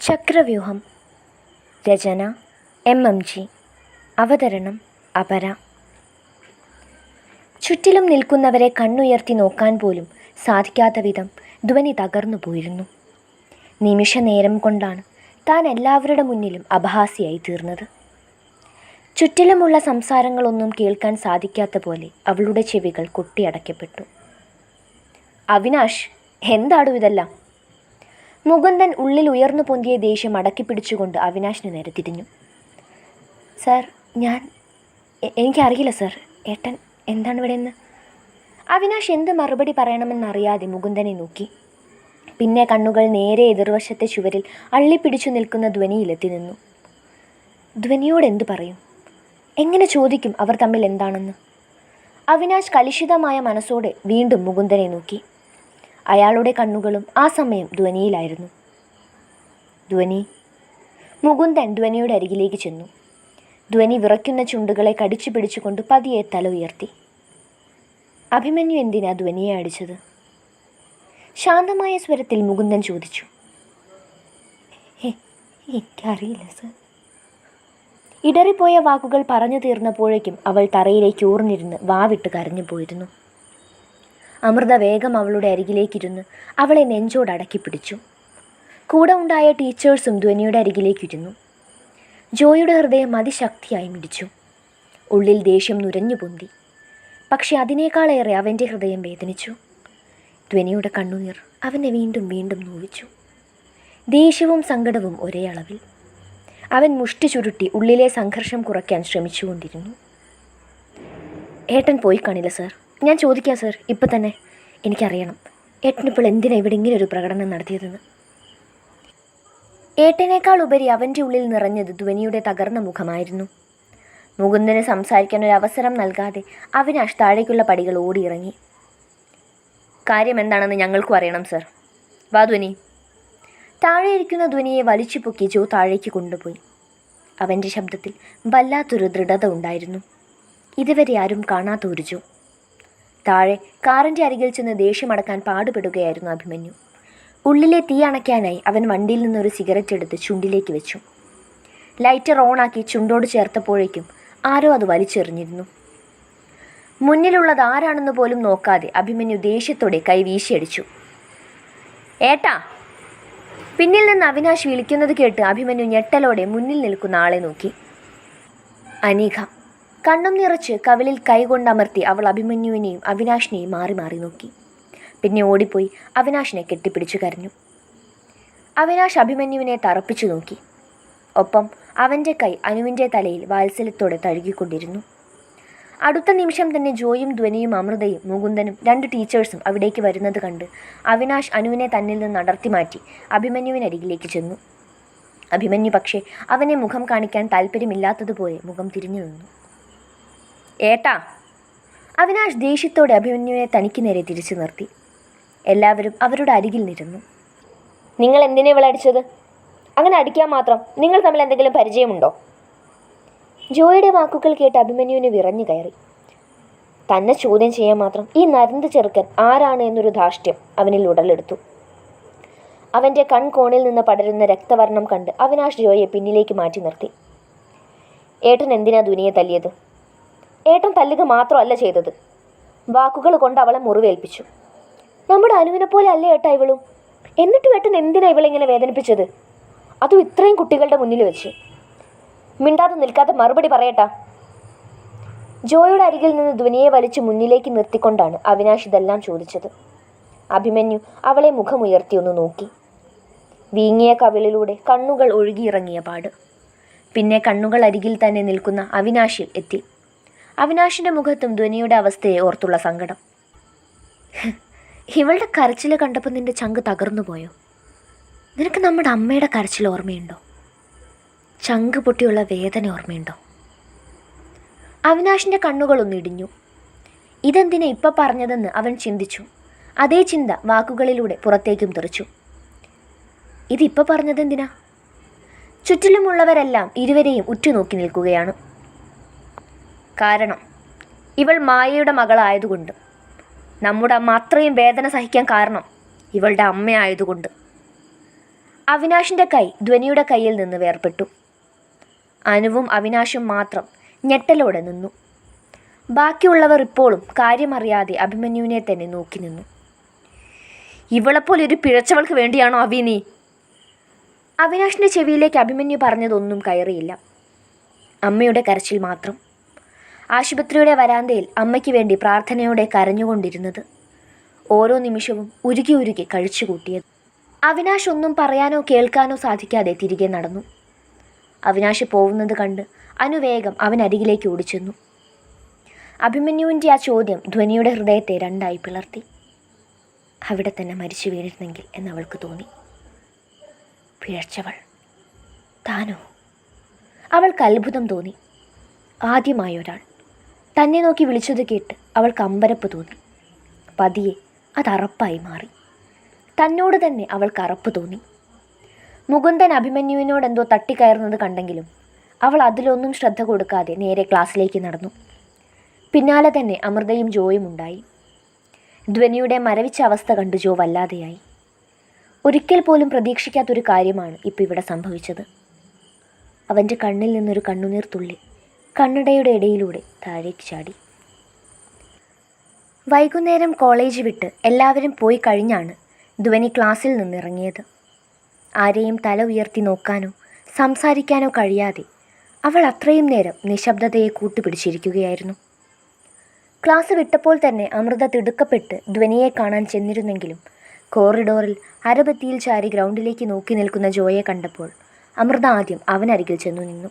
ചക്രവ്യൂഹം. രചന M. M. G. അവതരണം അപര. ചുറ്റിലും നിൽക്കുന്നവരെ കണ്ണുയർത്തി നോക്കാൻ പോലും സാധിക്കാത്ത വിധം ധ്വനി തകർന്നു പോയിരുന്നു. നിമിഷ നേരം കൊണ്ടാണ് താൻ എല്ലാവരുടെ മുന്നിലും അപഹാസ്യയായി തീർന്നത്. ചുറ്റിലുമുള്ള സംസാരങ്ങളൊന്നും കേൾക്കാൻ സാധിക്കാത്ത പോലെ അവളുടെ ചെവികൾ കൊട്ടിയടയ്ക്കപ്പെട്ടു. അവിനാഷ് എന്താടു ഇതെല്ലാം? മുകുന്ദൻ ഉള്ളിൽ ഉയർന്നു പൊന്തിയ ദേഷ്യം അടക്കി പിടിച്ചുകൊണ്ട് അവിനാശിന് നേരെ തിരിഞ്ഞു. സാർ ഞാൻ എനിക്കറിയില്ല സാർ. ഏട്ടൻ എന്താണ് ഇവിടെ അവിനാശ് എന്ത് മറുപടി പറയണമെന്നറിയാതെ മുകുന്ദനെ നോക്കി. പിന്നെ കണ്ണുകൾ നേരെ എതിർവശത്തെ ചുവരിൽ അള്ളിപ്പിടിച്ചു നിൽക്കുന്ന ധ്വനിയിലെത്തി നിന്നു. ധ്വനിയോട് എന്തു പറയും? എങ്ങനെ ചോദിക്കും അവർ തമ്മിൽ എന്താണെന്ന്? അവിനാശ് കലുഷിതമായ മനസ്സോടെ വീണ്ടും മുകുന്ദനെ നോക്കി. അയാളുടെ കണ്ണുകളും ആ സമയം ധ്വനിയിലായിരുന്നു. ധ്വനി. മുകുന്ദൻ ധ്വനിയുടെ അരികിലേക്ക് ചെന്നു. ധ്വനി വിറയ്ക്കുന്ന ചുണ്ടുകളെ കടിച്ചു പിടിച്ചുകൊണ്ട് പതിയെ തല ഉയർത്തി. അഭിമന്യു എന്തിനാ ധ്വനിയെ അടിച്ചത്? ശാന്തമായ സ്വരത്തിൽ മുകുന്ദൻ ചോദിച്ചു. "എ- എനിക്കറിയില്ല സർ. ഇടറിപ്പോയ വാക്കുകൾ പറഞ്ഞു തീർന്നപ്പോഴേക്കും അവൾ തറയിലേക്ക് ഊർന്നിരുന്ന് വാവിട്ട് കരഞ്ഞു പോയിരുന്നു അമൃത വേഗം അവളുടെ അരികിലേക്കിരുന്ന്. അവളെ നെഞ്ചോട് അടക്കി പിടിച്ചു കൂടെ ഉണ്ടായ ടീച്ചേഴ്സും ധ്വനിയുടെ അരികിലേക്കിരുന്നു. ജോയിയുടെ ഹൃദയം അതിശക്തിയായി മിടിച്ചു. ഉള്ളിൽ ദേഷ്യം നുരഞ്ഞു പൊന്തി. പക്ഷെ അതിനേക്കാളേറെ അവന്റെ ഹൃദയം വേദനിച്ചു. ധ്വനിയുടെ കണ്ണുനീർ അവനെ വീണ്ടും വീണ്ടും നോവിച്ചു. ദേഷ്യവും സങ്കടവും ഒരേ അളവിൽ. അവൻ മുഷ്ടി ചുരുട്ടി ഉള്ളിലെ സംഘർഷം കുറയ്ക്കാൻ ശ്രമിച്ചുകൊണ്ടിരുന്നു. ഏട്ടൻ പോയി കാണില്ല സാർ. ഞാൻ ചോദിക്കാം സർ. ഇപ്പം തന്നെ എനിക്കറിയണം. ഏട്ടനിപ്പോൾ എന്തിനാണ് ഇവിടെ ഇങ്ങനെ ഒരു പ്രകടനം നടത്തിയതെന്ന്? ഏട്ടനേക്കാൾ ഉപരി അവന്റെ ഉള്ളിൽ നിറഞ്ഞത് ധ്വനിയുടെ തകർന്ന മുഖമായിരുന്നു. മുകുന്ദന് സംസാരിക്കാൻ ഒരു അവസരം നൽകാതെ അവിനാഷ് താഴേക്കുള്ള പടികൾ ഓടിയിറങ്ങി. കാര്യം എന്താണെന്ന് ഞങ്ങൾക്കും അറിയണം സർ. വാ ധ്വനി. താഴെ ഇരിക്കുന്ന ധ്വനിയെ വലിച്ചു പൊക്കി ജോ താഴേക്ക് കൊണ്ടുപോയി. അവന്റെ ശബ്ദത്തിൽ വല്ലാത്തൊരു ദൃഢത ഉണ്ടായിരുന്നു. ഇതുവരെ ആരും കാണാത്ത ഒരു ജോ. താഴെ കാറിന്റെ അരികിൽ ചെന്ന് ദേഷ്യമടക്കാൻ പാടുപെടുകയായിരുന്നു അഭിമന്യു. ഉള്ളിലെ തീ അണയ്ക്കാനായി അവൻ വണ്ടിയിൽ നിന്നൊരു സിഗരറ്റ് എടുത്ത് ചുണ്ടിലേക്ക് വെച്ചു. ലൈറ്റർ ഓണാക്കി ചുണ്ടോട് ചേർത്തപ്പോഴേക്കും ആരോ അത് വലിച്ചെറിഞ്ഞിരുന്നു. മുന്നിലുള്ളത് ആരാണെന്ന് പോലും നോക്കാതെ അഭിമന്യു ദേഷ്യത്തോടെ കൈ വീശിയടിച്ചു. ഏട്ടാ! പിന്നിൽ നിന്ന് അവിനാശ് വിളിക്കുന്നത് കേട്ട് അഭിമന്യു ഞെട്ടലോടെ മുന്നിൽ നിൽക്കുന്ന ആളെ നോക്കി. അനീക കണ്ണും നിറച്ച് കവിളിൽ കൈകൊണ്ടമർത്തി അവൾ അഭിമന്യുവിനെയും അവിനാശിനെയും മാറി മാറി നോക്കി. പിന്നെ ഓടിപ്പോയി അവിനാശിനെ കെട്ടിപ്പിടിച്ചു കരഞ്ഞു. അവിനാശ് അഭിമന്യുവിനെ തറപ്പിച്ചു നോക്കി. ഒപ്പം അവന്റെ കൈ അനുവിന്റെ തലയിൽ വാത്സല്യത്തോടെ തഴുകിക്കൊണ്ടിരുന്നു. അടുത്ത നിമിഷം തന്നെ ജോയും ധ്വനിയും അമൃതയും മുകുന്ദനും രണ്ട് ടീച്ചേഴ്സും അവിടേക്ക് വരുന്നത് കണ്ട് അവിനാശ് അനുവിനെ തന്നിൽ നിന്ന് അടർത്തി മാറ്റി അഭിമന്യുവിനരികിലേക്ക് ചെന്നു. അഭിമന്യു പക്ഷേ അവനെ മുഖം കാണിക്കാൻ താല്പര്യമില്ലാത്തതുപോലെ മുഖം തിരിഞ്ഞു നിന്നു. ഏട്ടാ അവിനാശ് ദേഷ്യത്തോടെ അഭിമന്യുവിനെ തനിക്ക് നേരെ തിരിച്ചു നിർത്തി. എല്ലാവരും അവരുടെ അരികിൽ നിരുന്നു. നിങ്ങൾ എന്തിനെ വിളടിച്ചത് അങ്ങനെ അടിക്കാൻ മാത്രം നിങ്ങൾ തമ്മിൽ എന്തെങ്കിലും പരിചയമുണ്ടോ? ജോയിയുടെ വാക്കുകൾ കേട്ട് അഭിമന്യുവിന് വിറഞ്ഞു കയറി. തന്നെ ചോദ്യം ചെയ്യാൻ മാത്രം ഈ നരന്ത ചെറുക്കൻ ആരാണ് എന്നൊരു ധാഷ്ട്യം അവനിൽ ഉടലെടുത്തു. അവന്റെ കൺകോണിൽ നിന്ന് പടരുന്ന രക്തവർണം കണ്ട് അവിനാഷ് ജോയിയെ പിന്നിലേക്ക് മാറ്റി നിർത്തി. ഏട്ടൻ എന്തിനാ ദുനിയെ തല്ലിയത്? ഏട്ടൻ തല്ലുക മാത്രമല്ല ചെയ്തത്. വാക്കുകൾ കൊണ്ട് അവളെ മുറിവേൽപ്പിച്ചു. നമ്മുടെ അനുവിനെ പോലെ അല്ലേ ഏട്ടാ ഇവളും? എന്നിട്ടും ഏട്ടൻ എന്തിനാ ഇവളിങ്ങനെ വേദനിപ്പിച്ചത്? അതും ഇത്രയും കുട്ടികളുടെ മുന്നിൽ വെച്ച്. മിണ്ടാതെ നിൽക്കാതെ മറുപടി പറയട്ടാ. ജോയുടെ അരികിൽ നിന്ന് ധ്വനിയെ വലിച്ച് മുന്നിലേക്ക് നിർത്തിക്കൊണ്ടാണ് അവിനാഷ് ഇതെല്ലാം ചോദിച്ചത്. അഭിമന്യു അവളെ മുഖമുയർത്തി ഒന്ന് നോക്കി. വീങ്ങിയ കവിളിലൂടെ കണ്ണുകൾ ഒഴുകിയിറങ്ങിയ പാട്. പിന്നെ കണ്ണുകൾ അരികിൽ തന്നെ നിൽക്കുന്ന അവിനാഷിൽ എത്തി. അവിനാഷിന്റെ മുഖത്തും ധ്വനിയുടെ അവസ്ഥയെ ഓർത്തുള്ള സങ്കടം. ഇവളുടെ കരച്ചിൽ കണ്ടപ്പോൾ നിന്റെ ചങ്ക് തകർന്നു പോയോ? നിനക്ക് നമ്മുടെ അമ്മയുടെ കരച്ചിൽ ഓർമ്മയുണ്ടോ? ചങ്ക് പൊട്ടിയുള്ള വേദന ഓർമ്മയുണ്ടോ? അവിനാഷിന്റെ കണ്ണുകളൊന്ന് ഇടിഞ്ഞു. ഇതെന്തിനെ ഇപ്പം പറഞ്ഞതെന്ന് അവൻ ചിന്തിച്ചു. അതേ ചിന്ത വാക്കുകളിലൂടെ പുറത്തേക്കും തെറിച്ചു. ഇതിപ്പോൾ പറഞ്ഞതെന്തിനാ? ചുറ്റിലുമുള്ളവരെല്ലാം ഇരുവരെയും ഉറ്റുനോക്കി നിൽക്കുകയാണ്. കാരണം ഇവൾ മായയുടെ മകളായതുകൊണ്ട്. നമ്മുടെ അമ്മ അത്രയും വേദന സഹിക്കാൻ കാരണം ഇവളുടെ അമ്മയായതുകൊണ്ട്. അവിനാഷിന്റെ കൈ ധ്വനിയുടെ കയ്യിൽ നിന്ന് വേർപെട്ടു അനുവും അവിനാശും മാത്രം ഞെട്ടലോടെ നിന്നു. ബാക്കിയുള്ളവർ ഇപ്പോഴും കാര്യമറിയാതെ അഭിമന്യുവിനെ തന്നെ നോക്കി നിന്നു. ഇവളെപ്പോലെ ഒരു പിഴച്ചവൾക്ക് വേണ്ടിയാണോ അവി നീ? അവിനാഷിന്റെ ചെവിയിലേക്ക് അഭിമന്യു പറഞ്ഞതൊന്നും കയറിയില്ല. അമ്മയുടെ കരച്ചിൽ മാത്രം. ആശുപത്രിയുടെ വരാന്തയിൽ അമ്മയ്ക്ക് വേണ്ടി പ്രാർത്ഥനയോടെ കരഞ്ഞുകൊണ്ടിരുന്നത്. ഓരോ നിമിഷവും ഉരുകി ഉരുകി കഴിച്ചുകൂട്ടിയത് അവിനാശ് ഒന്നും പറയാനോ കേൾക്കാനോ സാധിക്കാതെ തിരികെ നടന്നു. അവിനാശ് പോകുന്നത് കണ്ട് അനുവേഗം അവനരികിലേക്ക് ഓടിച്ചെന്നു. അഭിമന്യുവിന്റെ ആ ചോദ്യം ധ്വനിയുടെ ഹൃദയത്തെ രണ്ടായി പിളർത്തി. അവിടെ തന്നെ മരിച്ചു വീണിരുന്നെങ്കിൽ എന്നവൾക്ക് തോന്നി. പിഴച്ചവൾ താനോ? അവൾക്ക് അത്ഭുതം തോന്നി. ആദ്യമായ ഒരാൾ. തന്നെ നോക്കി വിളിച്ചത് കേട്ട് അവൾക്ക് അമ്പരപ്പ് തോന്നി. പതിയെ അത് അറപ്പായി മാറി. തന്നോട് തന്നെ അവൾക്ക് അറപ്പ് തോന്നി. മുകുന്ദൻ അഭിമന്യുവിനോട് എന്തോ തട്ടിക്കയറുന്നത് കണ്ടെങ്കിലും അവൾ അതിലൊന്നും ശ്രദ്ധ കൊടുക്കാതെ നേരെ ക്ലാസ്സിലേക്ക് നടന്നു. പിന്നാലെ തന്നെ അമൃതയും ജോയും ഉണ്ടായി. ധ്വനിയുടെ മരവിച്ച അവസ്ഥ കണ്ട് ജോ വല്ലാതെയായി. ഒരിക്കൽ പോലും പ്രതീക്ഷിക്കാത്തൊരു കാര്യമാണ് ഇപ്പം ഇവിടെ സംഭവിച്ചത്. അവന്റെ കണ്ണിൽ നിന്നൊരു കണ്ണുനീർ തുള്ളി. കണ്ണടയുടെ ഇടയിലൂടെ താഴേക്ക് ചാടി. വൈകുന്നേരം കോളേജ് വിട്ട് എല്ലാവരും പോയി കഴിഞ്ഞാണ് ധ്വനി ക്ലാസ്സിൽ നിന്നിറങ്ങിയത്. ആരെയും തല ഉയർത്തി നോക്കാനോ സംസാരിക്കാനോ കഴിയാതെ അവൾ അത്രയും നേരം നിശബ്ദതയെ കൂട്ടുപിടിച്ചിരിക്കുകയായിരുന്നു. ക്ലാസ് വിട്ടപ്പോൾ തന്നെ അമൃത തിടുക്കപ്പെട്ട് ധ്വനിയെ കാണാൻ ചെന്നിരുന്നെങ്കിലും കോറിഡോറിൽ അരബത്തിയിൽ ചാരി ഗ്രൗണ്ടിലേക്ക് നോക്കി നിൽക്കുന്ന ജോയെ കണ്ടപ്പോൾ അമൃത ആദ്യം അവനരികിൽ ചെന്നു നിന്നു.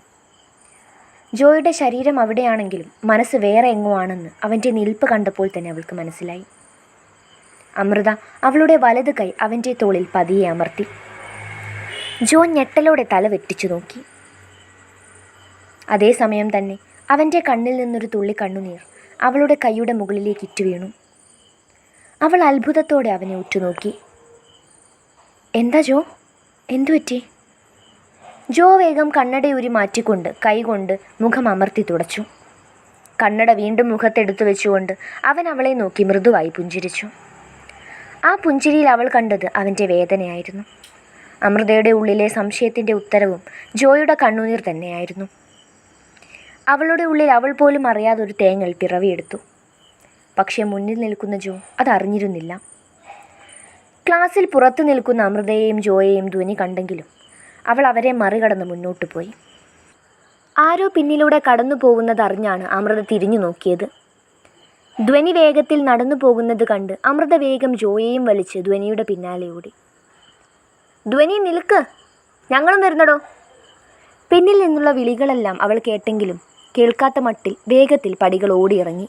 ജോയുടെ ശരീരം അവിടെയാണെങ്കിലും മനസ്സ് വേറെ എങ്ങോ ആണെന്ന് അവന്റെ നിൽപ്പ് കണ്ടപ്പോൾ തന്നെ അവൾക്ക് മനസ്സിലായി. അമൃത അവളുടെ വലത് കൈ അവന്റെ തോളിൽ പതിയെ അമർത്തി. ജോ ഞെട്ടലോടെ തല വെട്ടിച്ചു നോക്കി. അതേസമയം തന്നെ അവന്റെ കണ്ണിൽ നിന്നൊരു തുള്ളി കണ്ണുനീർ അവളുടെ കൈയുടെ മുകളിലേക്ക് ഇറ്റു വീണു. അവൾ അത്ഭുതത്തോടെ അവനെ ഉറ്റുനോക്കി. എന്താ ജോ? എന്തു പറ്റി? ജോ വേഗം കണ്ണടയൂരി മാറ്റിക്കൊണ്ട് കൈകൊണ്ട് മുഖം അമർത്തി തുടച്ചു. കണ്ണട വീണ്ടും മുഖത്തെടുത്തു വെച്ചുകൊണ്ട് അവൻ അവളെ നോക്കി മൃദുവായി പുഞ്ചിരിച്ചു. ആ പുഞ്ചിരിയിൽ അവൾ കണ്ടത് അവന്റെ വേദനയായിരുന്നു. അമൃതയുടെ ഉള്ളിലെ സംശയത്തിന്റെ ഉത്തരവും ജോയുടെ കണ്ണുനീർ തന്നെയായിരുന്നു. അവളുടെ ഉള്ളിൽ അവൾ പോലും അറിയാതെ ഒരു തേങ്ങൽ പിറവിയെടുത്തു. പക്ഷേ മുന്നിൽ നിൽക്കുന്ന ജോ അതറിഞ്ഞിരുന്നില്ല. ക്ലാസ്സിൽ പുറത്തു നിൽക്കുന്ന അമൃതയെയും ജോയെയും ധ്വനി കണ്ടെങ്കിലും അവൾ അവരെ മറികടന്ന് മുന്നോട്ട് പോയി. ആരോ പിന്നിലൂടെ കടന്നു പോകുന്നത് അറിഞ്ഞാണ് അമൃത തിരിഞ്ഞു നോക്കിയത്. ധ്വനി വേഗത്തിൽ നടന്നു പോകുന്നത് കണ്ട് അമൃത വേഗം ജോയെയും വലിച്ച് ധ്വനിയുടെ പിന്നാലെ ഓടി. ധ്വനി നിൽക്ക്. ഞങ്ങളും വരുന്നടോ. പിന്നിൽ നിന്നുള്ള വിളികളെല്ലാം അവൾ കേട്ടെങ്കിലും കേൾക്കാത്ത മട്ടിൽ വേഗത്തിൽ പടികൾ ഓടിയിറങ്ങി.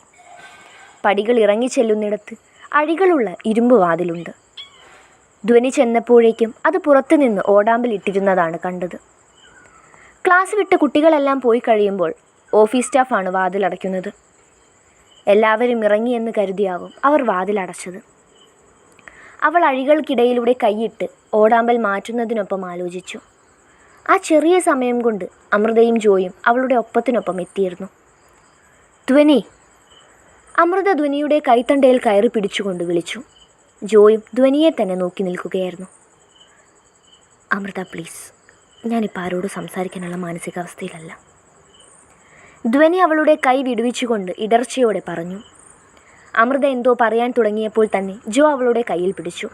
പടികൾ ഇറങ്ങി ചെല്ലുന്നിടത്ത് അഴികളുള്ള ഇരുമ്പ് വാതിലുണ്ട്. ധ്വനി ചെന്നപ്പോഴേക്കും അത് പുറത്തുനിന്ന് ഓടാമ്പലിട്ടിരുന്നതാണ് കണ്ടത്. ക്ലാസ് വിട്ട് കുട്ടികളെല്ലാം പോയി കഴിയുമ്പോൾ ഓഫീസ് സ്റ്റാഫാണ് വാതിലടയ്ക്കുന്നത് എല്ലാവരും ഇറങ്ങിയെന്ന് കരുതിയാവും അവർ വാതിലടച്ചത് അവൾ അഴികൾക്കിടയിലൂടെ കൈയിട്ട് ഓടാമ്പൽ മാറ്റുന്നതിനൊപ്പം ആലോചിച്ചു. ആ ചെറിയ സമയം കൊണ്ട് അമൃതയും ജോയും അവളുടെ ഒപ്പത്തിനൊപ്പം എത്തിയിരുന്നു. ധ്വനി. അമൃത ധ്വനിയുടെ കൈത്തണ്ടയിൽ കയറി പിടിച്ചുകൊണ്ട് വിളിച്ചു. ജോയും ധ്വനിയെ തന്നെ നോക്കി നിൽക്കുകയായിരുന്നു. അമൃത പ്ലീസ്. ഞാനിപ്പോൾ ആരോട് സംസാരിക്കാനുള്ള മാനസികാവസ്ഥയിലല്ല. ധ്വനി അവളുടെ കൈ വിടുവിച്ചുകൊണ്ട് ഇടർച്ചയോടെ പറഞ്ഞു. അമൃത എന്തോ പറയാൻ തുടങ്ങിയപ്പോൾ തന്നെ ജോ അവളുടെ കയ്യിൽ പിടിച്ചു.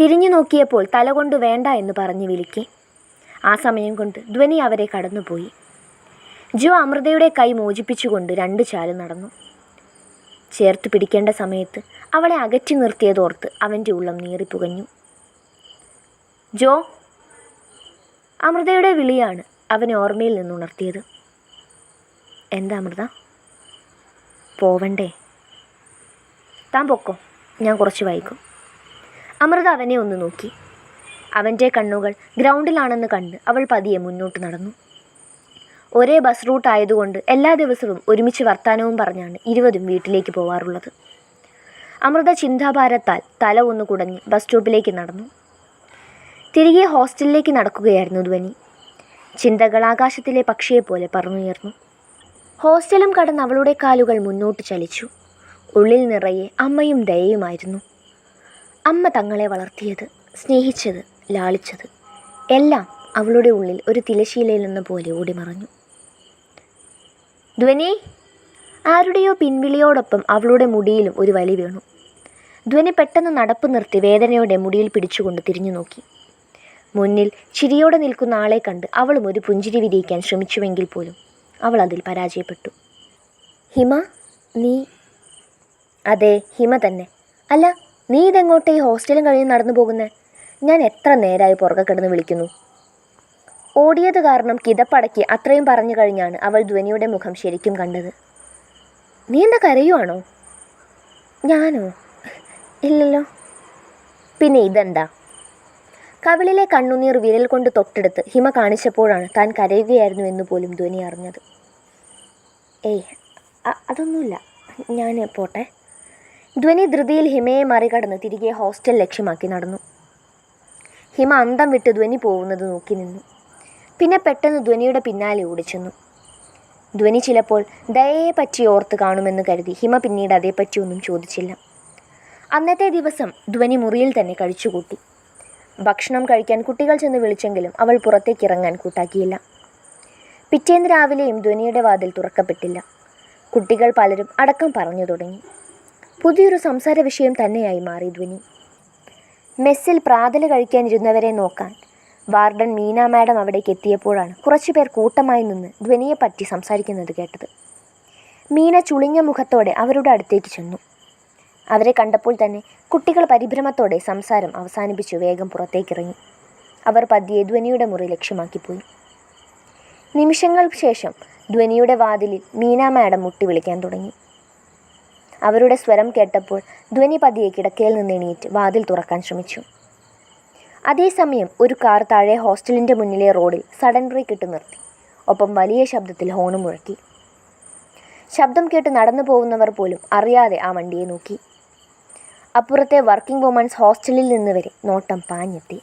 തിരിഞ്ഞു നോക്കിയപ്പോൾ തലകൊണ്ട് വേണ്ട എന്ന് പറഞ്ഞ് വിളിക്കെ. ആ സമയം കൊണ്ട് ധ്വനി അവരെ കടന്നുപോയി. ജോ അമൃതയുടെ കൈ മോചിപ്പിച്ചുകൊണ്ട് രണ്ട് ചാൽ നടന്നു. ചേർത്ത് പിടിക്കേണ്ട സമയത്ത് അവളെ അകറ്റി നിർത്തിയതോർത്ത് അവന്റെ ഉള്ളം നീറിപ്പുകഞ്ഞു ജോ അമൃതയുടെ വിളിയാണ് അവനെ ഓർമ്മയിൽ നിന്നുണർത്തിയത്. എന്താ അമൃത? പോവണ്ടേ? താൻ പൊക്കോ? ഞാൻ കുറച്ച് വൈകും. അമൃത അവനെ ഒന്ന് നോക്കി. അവന്റെ കണ്ണുകൾ ഗ്രൗണ്ടിലാണെന്ന് കണ്ട് അവൾ പതിയെ മുന്നോട്ട് നടന്നു. ഒരേ ബസ് റൂട്ട് ആയതുകൊണ്ട് എല്ലാ ദിവസവും ഒരുമിച്ച് വർത്താനവും പറഞ്ഞാണ് ഇരുവരും വീട്ടിലേക്ക് പോവാറുള്ളത്. അമൃത ചിന്താഭാരത്താൽ തല ഒന്ന് കുടഞ്ഞ് ബസ് സ്റ്റോപ്പിലേക്ക് നടന്നു. തിരികെ ഹോസ്റ്റലിലേക്ക് നടക്കുകയായിരുന്നു ധ്വനി. ചിന്തകൾ ആകാശത്തിലെ പക്ഷിയെപ്പോലെ പറന്നുയർന്നു. ഹോസ്റ്റലും കടന്ന് അവളുടെ കാലുകൾ മുന്നോട്ട് ചലിച്ചു. ഉള്ളിൽ നിറയെ അമ്മയും ദയയുമായിരുന്നു. അമ്മ തങ്ങളെ വളർത്തിയത് സ്നേഹിച്ചത് ലാളിച്ചത്. എല്ലാം അവളുടെ ഉള്ളിൽ ഒരു തിലശീലയിൽ നിന്ന പോലെ ഓടിമറഞ്ഞു. ധ്വനി? ആരുടെയോ പിൻവിളിയോടൊപ്പം അവളുടെ മുടിയിലും ഒരു വലി വീണു. ധ്വനി പെട്ടെന്ന് നടപ്പ് നിർത്തി വേദനയോടെ മുടിയിൽ പിടിച്ചുകൊണ്ട് തിരിഞ്ഞു നോക്കി. മുന്നിൽ ചിരിയോടെ നിൽക്കുന്ന ആളെ കണ്ട് അവളും ഒരു പുഞ്ചിരി വിരിയിക്കാൻ ശ്രമിച്ചുവെങ്കിൽ പോലും അവൾ അതിൽ പരാജയപ്പെട്ടു. ഹിമ നീ? അതെ ഹിമ തന്നെ. അല്ല നീ ഇതെങ്ങോട്ടേ ഹോസ്റ്റലും കഴിഞ്ഞ് നടന്നു പോകുന്നേ ഞാൻ എത്ര നേരമായി പുറകെ കിടന്ന് വിളിക്കുന്നു. ഓടിയത് കാരണം കിതപ്പടക്കി അത്രയും പറഞ്ഞു കഴിഞ്ഞാണ് അവൾ ധ്വനിയുടെ മുഖം ശരിക്കും കണ്ടത്. നീ എന്താ കരയുവാണോ? ഞാനോ? ഇല്ലല്ലോ. പിന്നെ ഇതെന്താ? കവിളിലെ കണ്ണുനീർ വിരൽ കൊണ്ട് തൊട്ടെടുത്ത് ഹിമ കാണിച്ചപ്പോഴാണ് താൻ കരയുകയായിരുന്നു എന്ന് പോലും ധ്വനി അറിഞ്ഞത്. ഏയ് അതൊന്നുമില്ല. ഞാൻ പോട്ടെ. ധ്വനി ധൃതിയിൽ ഹിമയെ മറികടന്ന് തിരികെ ഹോസ്റ്റൽ ലക്ഷ്യമാക്കി നടന്നു. ഹിമ അന്തം വിട്ട് ധ്വനി പോകുന്നത് നോക്കി നിന്നു. പിന്നെ പെട്ടെന്ന് ധ്വനിയുടെ പിന്നാലെ ഓടിച്ചെന്നു. ധ്വനി ചിലപ്പോൾ ദയയെ പറ്റി ഓർത്ത് കാണുമെന്ന് കരുതി ഹിമ പിന്നീട് അതേപ്പറ്റി ഒന്നും ചോദിച്ചില്ല. അന്നത്തെ ദിവസം ധ്വനി മുറിയിൽ തന്നെ കഴിച്ചുകൂട്ടി. ഭക്ഷണം കഴിക്കാൻ കുട്ടികൾ ചെന്ന് വിളിച്ചെങ്കിലും അവൾ പുറത്തേക്ക് ഇറങ്ങാൻ കൂട്ടാക്കിയില്ല. പിറ്റേന്ന് രാവിലെയും ധ്വനിയുടെ വാതിൽ തുറക്കപ്പെട്ടില്ല. കുട്ടികൾ പലരും അടക്കം പറഞ്ഞു തുടങ്ങി. പുതിയൊരു സംസാര വിഷയം തന്നെയായി മാറി ധ്വനി. മെസ്സിൽ പ്രാതൽ കഴിക്കാനിരുന്നവരെ നോക്കാൻ വാർഡൻ മീന മാഡം അവിടേക്ക് എത്തിയപ്പോഴാണ് കുറച്ചുപേർ കൂട്ടമായി നിന്ന് ധ്വനിയെപ്പറ്റി സംസാരിക്കുന്നത് കേട്ടത്. മീന ചുളിഞ്ഞ മുഖത്തോടെ അവരുടെ അടുത്തേക്ക് ചെന്നു. അവരെ കണ്ടപ്പോൾ തന്നെ കുട്ടികൾ പരിഭ്രമത്തോടെ സംസാരം അവസാനിപ്പിച്ചു വേഗം പുറത്തേക്കിറങ്ങി. അവർ പതിയെ ധ്വനിയുടെ മുറി ലക്ഷ്യമാക്കിപ്പോയി. നിമിഷങ്ങൾക്ക് ശേഷം ധ്വനിയുടെ വാതിലിൽ മീന മാഡം മുട്ടി വിളിക്കാൻ തുടങ്ങി. അവരുടെ സ്വരം കേട്ടപ്പോൾ ധ്വനി പതിയെ കിടക്കയിൽ നിന്ന് എണീറ്റ് വാതിൽ തുറക്കാൻ ശ്രമിച്ചു. അതേസമയം ഒരു കാർ താഴെ ഹോസ്റ്റലിന്റെ മുന്നിലെ റോഡിൽ സഡൻ ബ്രേക്ക് ഇട്ട് നിർത്തി. ഒപ്പം വലിയ ശബ്ദത്തിൽ ഹോണും മുഴക്കി. ശബ്ദം കേട്ട് നടന്നു പോകുന്നവർ പോലും അറിയാതെ ആ വണ്ടിയെ നോക്കി. അപ്പുറത്തെ വർക്കിംഗ് വുമൺസ് ഹോസ്റ്റലിൽ നിന്ന് വരെ നോട്ടം പാഞ്ഞെത്തി.